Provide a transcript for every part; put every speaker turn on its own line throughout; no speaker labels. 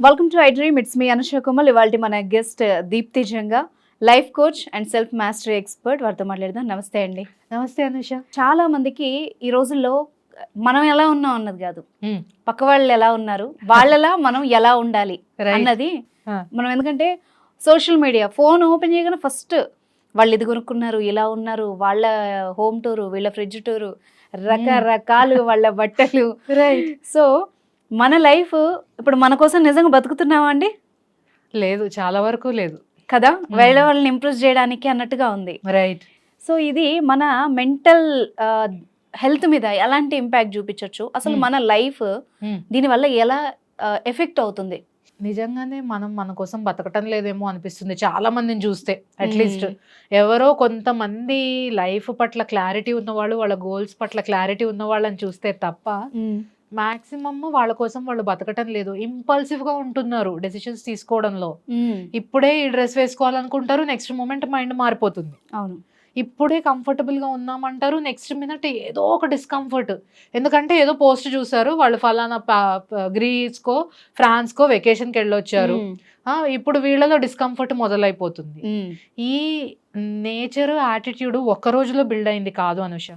Welcome to I dream it's me Anusha Kumal ఇవాళ మన guest Deepti Janga life coach and self mastery expert వారితో మాట్లాడదాం. నమస్తే అండి.
నమస్తే అనుష.
చాలా మందికి ఈ రోజుల్లో మనం ఎలా ఉన్నాం అన్నది కాదు. పక్క వాళ్ళు ఎలా ఉన్నారు? వాళ్ళలా మనం ఎలా ఉండాలి. అన్నది. మనం ఎందుకంటే సోషల్ మీడియా ఫోన్ ఓపెన్ చేయగానే ఫస్ట్ వాళ్ళు ఇది కొనుక్కున్నారు ఇలా ఉన్నారు వాళ్ళ హోమ్ టూరు వీళ్ళ ఫ్రిడ్జ్ టూరు రకరకాలు వాళ్ళ బట్టలు.
రైట్
సో మన లైఫ్ ఇప్పుడు మన కోసం నిజంగా బతుకుతున్నావా అండి?
లేదు చాలా వరకు లేదు.
కదా? వేరే వాళ్ళని ఇంప్రెస్ చేయడానికి అన్నట్టుగా ఉంది.
రైట్
సో ఇది మన మెంటల్ హెల్త్ మీద ఎలాంటి ఇంపాక్ట్ చూపించవచ్చు అసలు
Hmm.
మన లైఫ్ దీనివల్ల ఎలా ఎఫెక్ట్ అవుతుంది?
నిజంగానే మనం మన కోసం బతకటం లేదేమో అనిపిస్తుంది. చాలా మందిని చూస్తే అట్లీస్ట్. ఎవరో కొంతమంది లైఫ్ పట్ల క్లారిటీ ఉన్నవాళ్ళు వాళ్ళ గోల్స్ పట్ల క్లారిటీ ఉన్న వాళ్ళని చూస్తే తప్ప మాక్సిమమ్ వాళ్ళ కోసం వాళ్ళు బతకటం లేదు. ఇంపల్సివ్గా ఉంటున్నారు డెసిషన్స్ తీసుకోవడంలో. ఇప్పుడే ఈ డ్రెస్ వేసుకోవాలనుకుంటారు నెక్స్ట్ మూమెంట్ మైండ్ మారిపోతుంది.
అవును.
ఇప్పుడే కంఫర్టబుల్గా ఉన్నామంటారు. నెక్స్ట్ మినిట్ ఏదో ఒక డిస్కంఫర్ట్ ఎందుకంటే ఏదో పోస్ట్ చూసారు వాళ్ళు ఫలానా గ్రీస్ కో ఫ్రాన్స్ కో వెకేషన్కి వెళ్ళొచ్చారు ఇప్పుడు వీళ్ళలో డిస్కంఫర్ట్ మొదలైపోతుంది. ఈ నేచర్ యాటిట్యూడ్ ఒక్క రోజులో బిల్డ్ అయింది కాదు Anusha.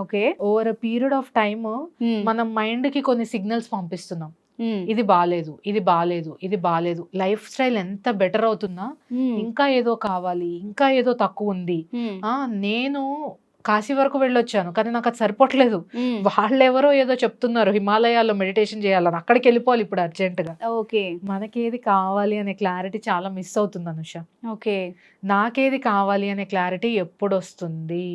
Okay.
Over a period of time. మనం మైండ్కి కొన్ని సిగ్నల్స్ పంపిస్తున్నాం. ఇది బాగాలేదు ఇది బాగాలేదు ఇది బాగాలేదు లైఫ్ స్టైల్ ఎంత బెటర్ అవుతున్నా
Hmm.
ఇంకా ఏదో కావాలి ఇంకా ఏదో తక్కువ ఉంది. ఆ నేను కాశీ వరకు వెళ్ళొచ్చాను కానీ నాకు అది సరిపోవట్లేదు. వాళ్ళెవరో ఏదో చెప్తున్నారు హిమాలయాల్లో మెడిటేషన్ చేయాలని. అక్కడికి వెళ్ళిపోవాలి ఇప్పుడు అర్జెంట్గా
ఓకే.
మనకేది కావాలి అనే క్లారిటీ చాలా మిస్ అవుతుంది అనుష.
ఓకే.
నాకేది కావాలి అనే క్లారిటీ ఎప్పుడు వస్తుంది.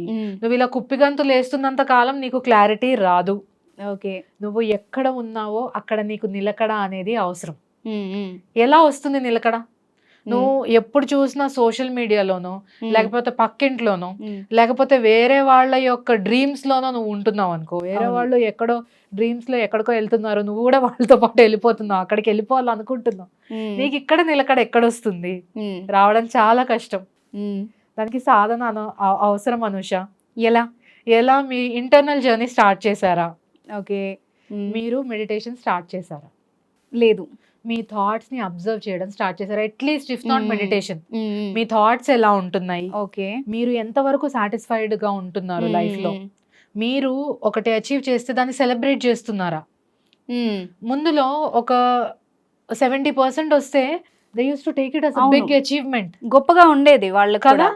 నువ్వు ఇలా కుప్పిగంతులు వేస్తున్నంత కాలం నీకు క్లారిటీ రాదు.
ఓకే
నువ్వు ఎక్కడ ఉన్నావో అక్కడ నీకు నిలకడ అనేది అవసరం. ఎలా వస్తుంది నిలకడ నువ్వు ఎప్పుడు చూసినా సోషల్ మీడియాలోనో. లేకపోతే పక్కింట్లోనో. లేకపోతే వేరే వాళ్ళ యొక్క డ్రీమ్స్ లోనో నువ్వు ఉంటున్నావు అనుకో వేరే. వాళ్ళు ఎక్కడో డ్రీమ్స్లో ఎక్కడికో వెళ్తున్నారు నువ్వు కూడా వాళ్ళతో పాటు వెళ్ళిపోతున్నావు అక్కడికి వెళ్ళిపోవాలనుకుంటున్నావు. నీకు ఇక్కడ నిలకడ ఎక్కడొస్తుంది. రావడం చాలా కష్టం. దానికి సాధన అవసరం అనుష
ఎలా
ఎలా మీ ఇంటర్నల్ జర్నీ స్టార్ట్ చేశారా
ఓకే.
మీరు మెడిటేషన్ స్టార్ట్ చేశారా
లేదు
మీ థాట్స్ని అబ్జర్వ్ చేయడం స్టార్ట్ చేశారా at least if not. Meditation. Me thoughts ఎలా ఉంటున్నాయి
ఓకే
మీరు ఎంతవరకు సాటిస్ఫైడ్గా ఉంటున్నారు
లైఫ్లో.
మీరు ఒకటి అచీవ్ చేస్తే దాన్ని సెలబ్రేట్ చేస్తున్నారా. ముందులో ఒక సెవెంటీ పర్సెంట్ వస్తే they use to take it as. Big achievement
గొప్పగా ఉండేది వాళ్ళకి
కదా?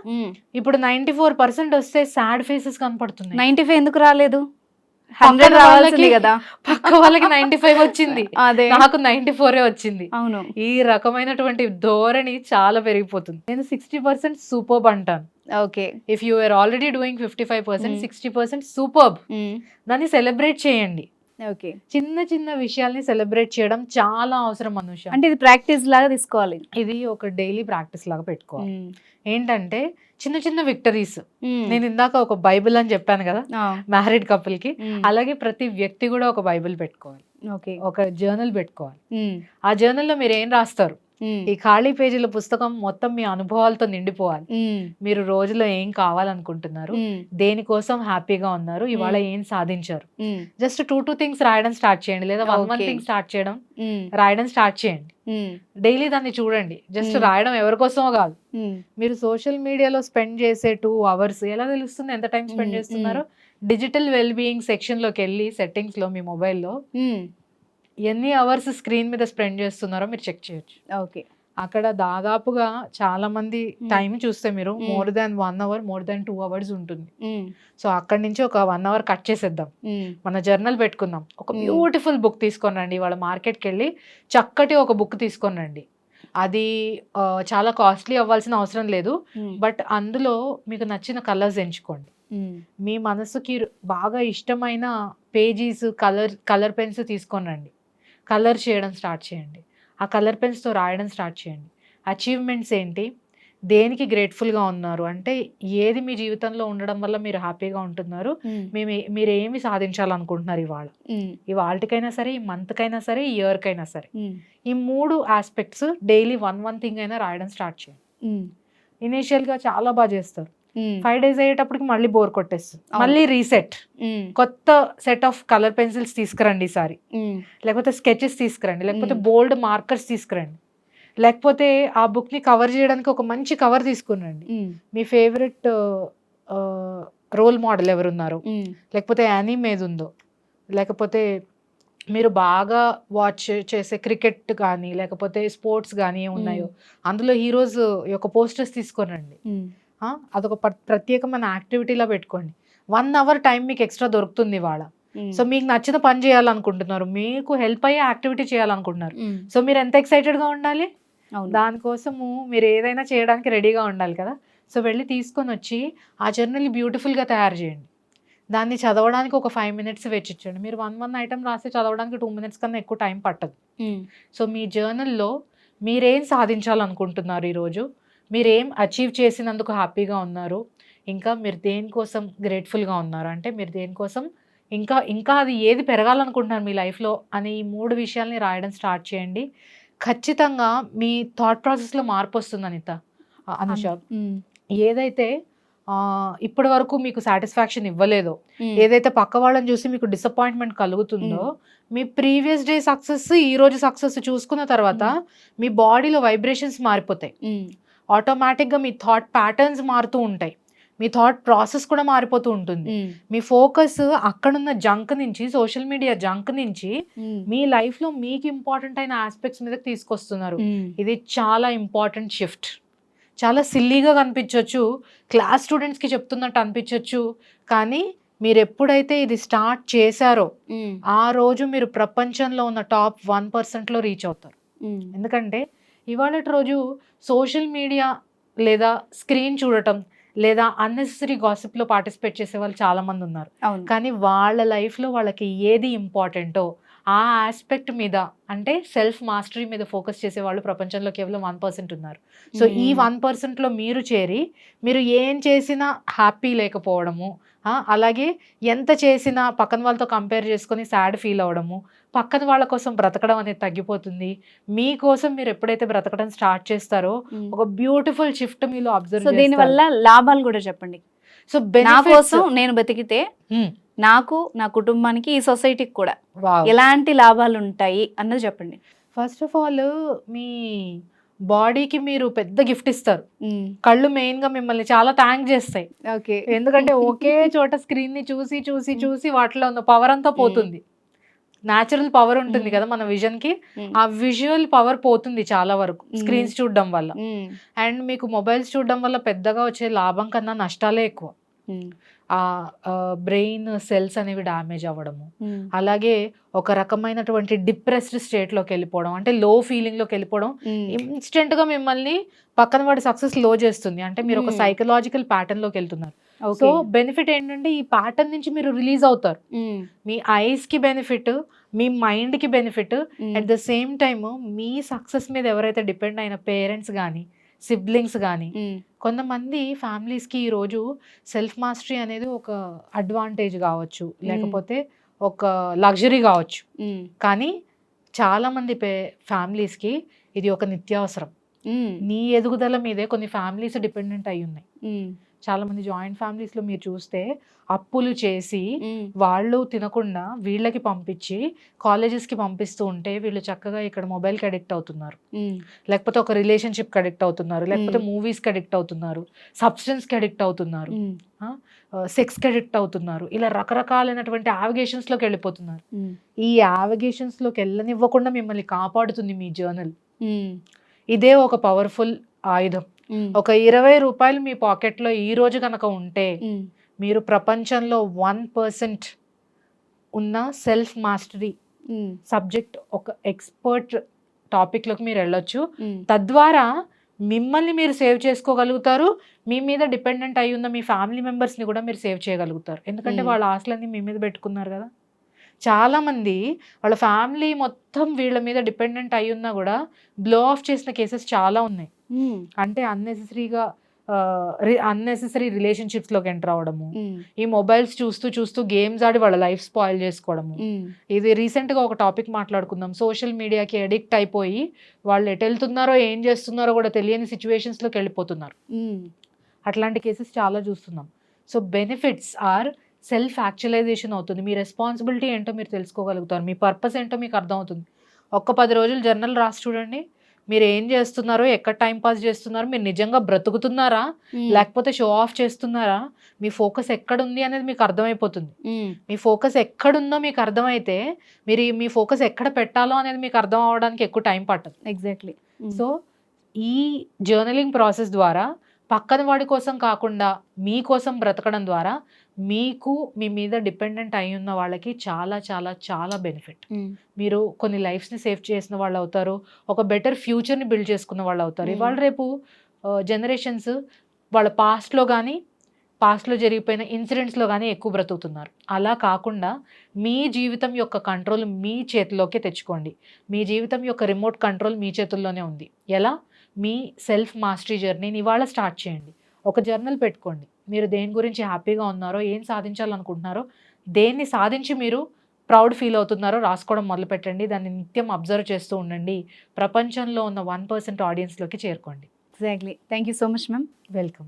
ఇప్పుడు నైన్టీ ఫోర్ పర్సెంట్ వస్తే సాడ్ ఫేసెస్ కనపడుతున్నాయి
నైన్టీ ఫైవ్ ఎందుకు రాలేదు హండ్రెడ్ రావాల్సింది కదా.
పక్క వాళ్ళకి నైన్టీ ఫైవ్ వచ్చింది.
అదే.
నాకు నైన్టీ ఫోరే వచ్చింది.
అవును.
ఈ రకమైనటువంటి ధోరణి చాలా పెరిగిపోతుంది. నేను సిక్స్టీ పర్సెంట్ సూపర్బ్ అంటాను.
Okay.
If you are already doing fifty five percent. Sixty percent superb. దాన్ని సెలబ్రేట్ చేయండి.
ఓకే
చిన్న చిన్న విషయాల్ని సెలబ్రేట్ చేయడం చాలా అవసరం అనుష
అంటే ఇది ప్రాక్టీస్ లాగా తీసుకోవాలి
ఇది ఒక డైలీ ప్రాక్టీస్ లాగా పెట్టుకోవాలి. ఏంటంటే చిన్న చిన్న విక్టరీస్. నేను ఇందాక ఒక బైబిల్ అని చెప్పాను కదా. మ్యారీడ్
కపుల్కి.
అలాగే ప్రతి వ్యక్తి కూడా ఒక బైబిల్ పెట్టుకోవాలి
ఓకే
ఒక జర్నల్ పెట్టుకోవాలి. ఆ జర్నల్లో మీరు ఏం రాస్తారు. ఈ ఖాళీ పేజీల పుస్తకం మొత్తం మీ అనుభవాలతో నిండిపోవాలి. మీరు రోజులో ఏం కావాలనుకుంటున్నారు. దేనికోసం హ్యాపీగా ఉన్నారు ఇవాళ. ఏం సాధించారు. జస్ట్ టూ టూ థింగ్స్ రాయడం స్టార్ట్ చేయండి లేదా వన్ వన్. థింగ్ స్టార్ట్ చేయడం. రాయడం స్టార్ట్ చేయండి. డైలీ దాన్ని చూడండి జస్ట్. రాయడం ఎవరికోసమో కాదు. మీరు సోషల్ మీడియాలో స్పెండ్ చేసే టూ అవర్స్ ఎలా తెలుస్తుంది ఎంత టైం స్పెండ్ చేస్తున్నారో డిజిటల్ వెల్ బీయింగ్ సెక్షన్లోకి వెళ్ళి సెట్టింగ్స్లో మీ మొబైల్లో. ఎన్ని అవర్స్ స్క్రీన్ మీద స్పెండ్ చేస్తున్నారో మీరు చెక్ చేయొచ్చు
ఓకే
అక్కడ దాదాపుగా చాలా మంది. టైం చూస్తే మీరు. More than one hour more than two hours ఉంటుంది. సో అక్కడి నుంచి ఒక వన్ అవర్ కట్ చేసేద్దాం. మన జర్నల్ పెట్టుకుందాం ఒక. బ్యూటిఫుల్ బుక్ తీసుకొని రండి వాళ్ళ మార్కెట్కి వెళ్ళి చక్కటి ఒక బుక్ తీసుకొని రండి అది చాలా కాస్ట్లీ అవ్వాల్సిన అవసరం లేదు. బట్ అందులో మీకు నచ్చిన కలర్స్ ఎంచుకోండి. మీ మనసుకి బాగా ఇష్టమైన పేజీస్ కలర్ కలర్ పెన్స్ తీసుకొని రండి కలర్ చేయడం స్టార్ట్ చేయండి ఆ కలర్ పెన్స్తో రాయడం స్టార్ట్ చేయండి అచీవ్మెంట్స్ ఏంటి దేనికి గ్రేట్ఫుల్గా ఉన్నారు అంటే ఏది మీ జీవితంలో ఉండడం వల్ల మీరు హ్యాపీగా ఉంటున్నారు. మేము మీరు ఏమి సాధించాలనుకుంటున్నారు ఇవాళ. ఇవాళకైనా సరే ఈ మంత్కైనా సరే ఈ ఇయర్కైనా సరే. ఈ మూడు aspects daily one one thing అయినా రాయడం స్టార్ట్ చేయండి. ఇనీషియల్గా చాలా బాగా చేస్తారు ఫైవ్ డేస్ అయ్యేటప్పటికి మళ్ళీ బోర్ కొట్టేస్తుంది. మళ్ళీ రీసెట్
ఉమ్,
కొత్త సెట్ ఆఫ్ కలర్ పెన్సిల్స్ తీసుకురండి ఈసారి
ఉమ్,
లేకపోతే స్కెచెస్ తీసుకురండి. లేకపోతే. బోల్డ్ మార్కర్స్ తీసుకురండి. లేకపోతే ఆ బుక్ని కవర్ చేయడానికి ఒక మంచి కవర్ తీసుకురండి. మీ ఫేవరెట్ రోల్ మోడల్ ఎవరున్నారు? లేకపోతే యానిమ్ ఏది ఉందో? లేకపోతే మీరు బాగా వాచ్ చేసే క్రికెట్ కానీ లేకపోతే స్పోర్ట్స్ కానీ ఉన్నాయో అందులో హీరోస్ యొక్క పోస్టర్స్ ఆ, అదొక ప్ర- ప్రత్యేకమైన యాక్టివిటీలా పెట్టుకోండి. వన్ అవర్ టైం మీకు ఎక్స్ట్రా దొరుకుతుంది ఇవాళ. సో మీకు నచ్చిన పని చేయాలనుకుంటున్నారు మీకు హెల్ప్ అయ్యే యాక్టివిటీ చేయాలనుకుంటున్నారు. సో మీరు ఎంత ఎక్సైటెడ్గా ఉండాలి? దానికోసము మీరు ఏదైనా చేయడానికి రెడీగా ఉండాలి కదా. సో వెళ్ళి తీసుకొని వచ్చి ఆ జర్నల్ బ్యూటిఫుల్గా తయారు చేయండి. దాన్ని చదవడానికి ఒక ఫైవ్ మినిట్స్ వెచ్చించండి మీరు వన్ వన్ ఐటమ్ రాసి చదవడానికి టూ మినిట్స్ కన్నా ఎక్కువ టైం పట్టదు. సో మీ జర్నల్లో మీరేం సాధించాలనుకుంటున్నారు ఈరోజు? మీరేం అచీవ్ చేసినందుకు హ్యాపీగా ఉన్నారు. ఇంకా మీరు దేనికోసం గ్రేట్ఫుల్గా ఉన్నారు? అంటే మీరు దేనికోసం ఇంకా ఇంకా అది ఏది పెరగాలనుకుంటున్నారు మీ లైఫ్లో అని ఈ మూడు విషయాల్ని రాయడం స్టార్ట్ చేయండి. ఖచ్చితంగా మీ థాట్ ప్రాసెస్లో మార్పు వస్తుంది అనిత. అనుష. ఏదైతే ఇప్పటి వరకు మీకు సాటిస్ఫాక్షన్ ఇవ్వలేదో ఏదైతే పక్క వాళ్ళని చూసి మీకు డిసప్పాయింట్మెంట్ కలుగుతుందో మీ ప్రీవియస్ డే సక్సెస్ ఈ రోజు సక్సెస్ చూసుకున్న తర్వాత మీ బాడీలో వైబ్రేషన్స్ మారిపోతాయి. ఆటోమేటిక్గా మీ థాట్ ప్యాటర్న్స్ మారుతూ ఉంటాయి. మీ థాట్ ప్రాసెస్ కూడా మారిపోతూ ఉంటుంది.
ఉమ్,
మీ ఫోకస్ అక్కడున్న జంక్ నుంచి సోషల్ మీడియా జంక్ నుంచి
ఉమ్,
మీ లైఫ్లో మీకు ఇంపార్టెంట్ అయిన ఆస్పెక్ట్స్ మీదకి తీసుకొస్తున్నారు.
ఉమ్,
ఇది చాలా ఇంపార్టెంట్ షిఫ్ట్ చాలా సిల్లీగా కనిపించవచ్చు క్లాస్ స్టూడెంట్స్కి చెప్తున్నట్టు అనిపించవచ్చు కానీ మీరు ఎప్పుడైతే ఇది స్టార్ట్ చేశారో ఆ రోజు మీరు ప్రపంచంలో ఉన్న టాప్ వన్ పర్సెంట్లో రీచ్ అవుతారు. ఎందుకంటే ఇవాళ రోజు సోషల్ మీడియా లేదా స్క్రీన్ చూడటం లేదా అన్నెసరీ గాసిప్లో పార్టిసిపేట్ చేసే వాళ్ళు చాలామంది ఉన్నారు. కానీ వాళ్ళ లైఫ్లో వాళ్ళకి ఏది ఇంపార్టెంటో ఆ ఆస్పెక్ట్ మీద అంటే సెల్ఫ్ మాస్టరీ మీద ఫోకస్ చేసే వాళ్ళు ప్రపంచంలో కేవలం వన్ పర్సెంట్ ఉన్నారు. సో ఈ వన్ పర్సెంట్లో మీరు చేరి మీరు ఏం చేసినా హ్యాపీ లేకపోవడము అలాగే ఎంత చేసినా పక్కన వాళ్ళతో కంపేర్ చేసుకొని సాడ్ ఫీల్ అవ్వడము పక్కన వాళ్ళ కోసం బ్రతకడం అనేది తగ్గిపోతుంది. మీకోసం మీరు ఎప్పుడైతే బ్రతకడం స్టార్ట్ చేస్తారో. ఒక బ్యూటిఫుల్ షిఫ్ట్ మీలో
సో
అబ్జర్వ్
దీని వల్ల లాభాలు కూడా చెప్పండి.
సో
నా కోసం నేను బతికితే. నాకు నా కుటుంబానికి ఈ సొసైటీకి కూడా ఎలాంటి లాభాలు ఉంటాయి అన్నది చెప్పండి.
ఫస్ట్ ఆఫ్ ఆల్ మీ బాడీకి మీరు పెద్ద గిఫ్ట్ ఇస్తారు. కళ్ళు మెయిన్గా మిమ్మల్ని చాలా థ్యాంక్ చేస్తాయి.
ఓకే.
ఎందుకంటే ఒకే చోట స్క్రీన్ని చూసి చూసి చూసి వాటిలో ఉన్న పవర్ అంతా పోతుంది. న్యాచురల్ పవర్ ఉంటుంది
Mm.
కదా మన విజన్కి
Mm.
ఆ విజువల్ పవర్ పోతుంది చాలా వరకు. స్క్రీన్స్ చూడడం వల్ల. అండ్ మీకు మొబైల్స్ చూడడం వల్ల పెద్దగా వచ్చే లాభం కన్నా నష్టాలే ఎక్కువ. ఆ బ్రెయిన్ సెల్స్ అనేవి డ్యామేజ్ అవ్వడము. అలాగే ఒక రకమైనటువంటి డిప్రెస్డ్ స్టేట్లోకి వెళ్ళిపోవడం. అంటే లో ఫీలింగ్లోకి వెళ్ళిపోవడం.
ఉమ్,
ఇన్స్టెంట్గా మిమ్మల్ని పక్కన వాడి సక్సెస్లో చేస్తుంది. అంటే మీరు ఒక
Hmm.
సైకలాజికల్ ప్యాటర్న్లోకి వెళ్తున్నారు. సో బెనిఫిట్ ఏంటంటే ఈ ప్యాటర్న్ నుంచి మీరు రిలీజ్ అవుతారు. మీ ఐస్కి బెనిఫిట్ మీ మైండ్కి benefit at the same time me success మీద ఎవరైతే డిపెండ్ అయిన పేరెంట్స్ కానీ సిబ్లింగ్స్ కానీ కొంతమంది ఫ్యామిలీస్కి ఈరోజు సెల్ఫ్ మాస్టరీ అనేది ఒక అడ్వాంటేజ్ కావచ్చు లేకపోతే ఒక లగ్జరీ కావచ్చు. కానీ చాలామంది పే ఫ్యామిలీస్కి ఇది ఒక నిత్యావసరం. నీ ఎదుగుదల మీదే కొన్ని ఫ్యామిలీస్ డిపెండెంట్ అయి ఉన్నాయి. చాలా మంది జాయింట్ ఫ్యామిలీస్లో మీరు చూస్తే అప్పులు చేసి వాళ్ళు తినకుండా వీళ్ళకి పంపించి కాలేజెస్కి పంపిస్తూ ఉంటే వీళ్ళు చక్కగా ఇక్కడ మొబైల్కి అడిక్ట్ అవుతున్నారు. లేకపోతే ఒక రిలేషన్షిప్కి అడిక్ట్ అవుతున్నారు. లేకపోతే
Mm.
మూవీస్కి అడిక్ట్ అవుతున్నారు. సబ్స్టెన్స్కి అడిక్ట్ అవుతున్నారు.
ఉమ్,
సెక్స్కి అడిక్ట్ అవుతున్నారు. ఇలా రకరకాలైనటువంటి యావిగేషన్స్లోకి వెళ్ళిపోతున్నారు.
ఉమ్,
ఈ యావిగేషన్స్లోకి వెళ్ళనివ్వకుండా మిమ్మల్ని కాపాడుతుంది మీ జర్నల్ ఇదే ఒక పవర్ఫుల్ ఆయుధం. ఒక ఇరవై రూపాయలు మీ పాకెట్లో ఈ రోజు కనుక ఉంటే మీరు ప్రపంచంలో వన్ పర్సెంట్ ఉన్న సెల్ఫ్ మాస్టరీ సబ్జెక్ట్ ఒక ఎక్స్పర్ట్ టాపిక్లోకి మీరు వెళ్ళొచ్చు. తద్వారా మిమ్మల్ని మీరు సేవ్ చేసుకోగలుగుతారు. మీ మీద డిపెండెంట్ అయి ఉన్న మీ ఫ్యామిలీ మెంబర్స్ని కూడా మీరు సేవ్ చేయగలుగుతారు. ఎందుకంటే. వాళ్ళ ఆశలన్నీ మీ మీద పెట్టుకున్నారు కదా. చాలామంది వాళ్ళ ఫ్యామిలీ మొత్తం వీళ్ళ మీద డిపెండెంట్ అయి ఉన్నా కూడా బ్లో ఆఫ్ చేసిన కేసెస్ చాలా ఉన్నాయి. అంటే అన్నెసెసరీగా అన్నెసెసరీ రిలేషన్షిప్స్లోకి ఎంటర్ అవ్వడము.
ఉమ్,
ఈ మొబైల్స్ చూస్తూ చూస్తూ గేమ్స్ ఆడి వాళ్ళ లైఫ్ స్పాయిల్ చేసుకోవడము. ఇది రీసెంట్గా ఒక టాపిక్ మాట్లాడుకుందాం. సోషల్ మీడియాకి అడిక్ట్ అయిపోయి వాళ్ళు ఎటు వెళ్తున్నారో ఏం చేస్తున్నారో కూడా తెలియని సిచ్యువేషన్స్లోకి వెళ్ళిపోతున్నారు. అట్లాంటి కేసెస్ చాలా చూస్తున్నాం. So benefits are self actualization అవుతుంది. మీ రెస్పాన్సిబిలిటీ ఏంటో మీరు తెలుసుకోగలుగుతారు. మీ పర్పస్ ఏంటో మీకు అర్థమవుతుంది. ఒక్క పది రోజులు జర్నల్ రాసి చూడండి. మీరు ఏం చేస్తున్నారో ఎక్కడ టైం పాస్ చేస్తున్నారో మీరు నిజంగా బ్రతుకుతున్నారా? లేకపోతే షో ఆఫ్ చేస్తున్నారా? మీ ఫోకస్ ఎక్కడుంది అనేది మీకు అర్థమైపోతుంది. మీ ఫోకస్ ఎక్కడుందో మీకు అర్థమైతే మీరు మీ ఫోకస్ ఎక్కడ పెట్టాలో అనేది మీకు అర్థం అవ్వడానికి ఎక్కువ టైం పట్టదు.
ఎగ్జాక్ట్లీ
సో ఈ జర్నలింగ్ ప్రాసెస్ ద్వారా పక్కన వాడి కోసం కాకుండా మీ కోసం బ్రతకడం ద్వారా మీకు మీ మీద డిపెండెంట్ అయి ఉన్న వాళ్ళకి చాలా చాలా చాలా బెనిఫిట్. మీరు కొన్ని లైఫ్స్ని సేవ్ చేసిన వాళ్ళు అవుతారు. ఒక బెటర్ ఫ్యూచర్ని బిల్డ్ చేసుకున్న వాళ్ళు అవుతారు. ఇవాళ రేపు జనరేషన్స్ వాళ్ళ పాస్ట్లో కానీ పాస్ట్లో జరిగిపోయిన ఇన్సిడెంట్స్లో కానీ ఎక్కువ బ్రతుకుతున్నారు. అలా కాకుండా మీ జీవితం యొక్క కంట్రోల్ మీ చేతిలోకి తెచ్చుకోండి. మీ జీవితం యొక్క రిమోట్ కంట్రోల్ మీ చేతుల్లోనే ఉంది. ఎలా? మీ సెల్ఫ్ మాస్టరీ జర్నీని ఇవాళ స్టార్ట్ చేయండి. ఒక జర్నల్ పెట్టుకోండి. మీరు దేని గురించి హ్యాపీగా ఉన్నారో ఏం సాధించాలనుకుంటున్నారో దేన్ని సాధించి మీరు ప్రౌడ్ ఫీల్ అవుతున్నారో రాసుకోవడం మొదలు పెట్టండి దాన్ని నిత్యం అబ్జర్వ్ చేస్తూ ఉండండి. ప్రపంచంలో ఉన్న వన్ పర్సెంట్ ఆడియన్స్లోకి చేరుకోండి.
Exactly. Thank you so much ma'am.
Welcome.